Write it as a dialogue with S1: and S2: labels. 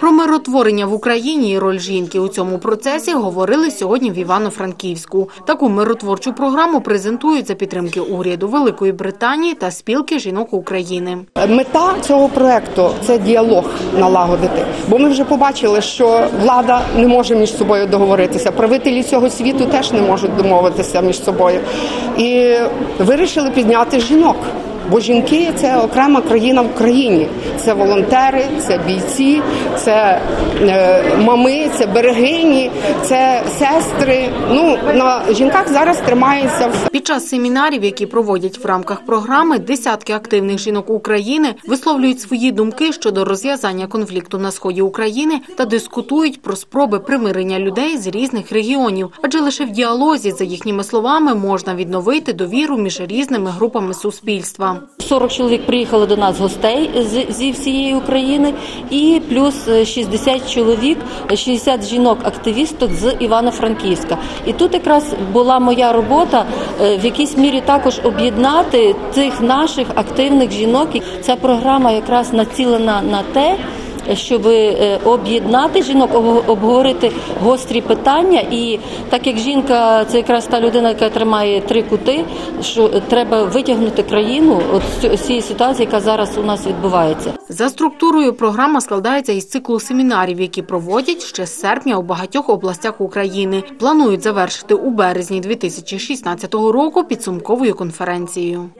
S1: Про миротворення в Україні і роль жінки у цьому процесі говорили сьогодні в Івано-Франківську. Таку миротворчу програму презентують за підтримки уряду Великої Британії та спілки жінок України.
S2: Мета цього проекту це діалог налагодити, бо ми вже побачили, що влада не може між собою договоритися. Правителі цього світу теж не можуть домовитися між собою. І вирішили підняти жінок. Бо жінки це окрема країна в країні. Це волонтери, це бійці, це е, мами, це берегині, це сестри. Ну на жінках зараз тримається все.
S1: Під час семінарів, які проводять в рамках програми, десятки активних жінок України висловлюють свої думки щодо розв'язання конфлікту на сході України та дискутують про спроби примирення людей з різних регіонів. Адже лише в діалозі, за їхніми словами, можна відновити довіру між різними групами суспільства.
S3: 40 чоловік приїхали до нас гостей зі всієї України, і плюс е, 60 чоловік, е, 60 жінок-активісток з Івано-Франківська. І тут якраз була моя робота е, в якійсь мірі також об'єднати тих наших активних жінок. І Ця програма якраз націлена на те. Щоб е, об'єднати жінок, обговорити гострі питання, і так як жінка це якраз та людина, яка тримає три кути, що треба витягнути країну от з цієї ситуації, яка зараз у нас відбувається.
S1: За структурою програма складається із циклу семінарів, які проводять ще з серпня у багатьох областях України. Планують завершити у березні 2016 року підсумковою конференцією.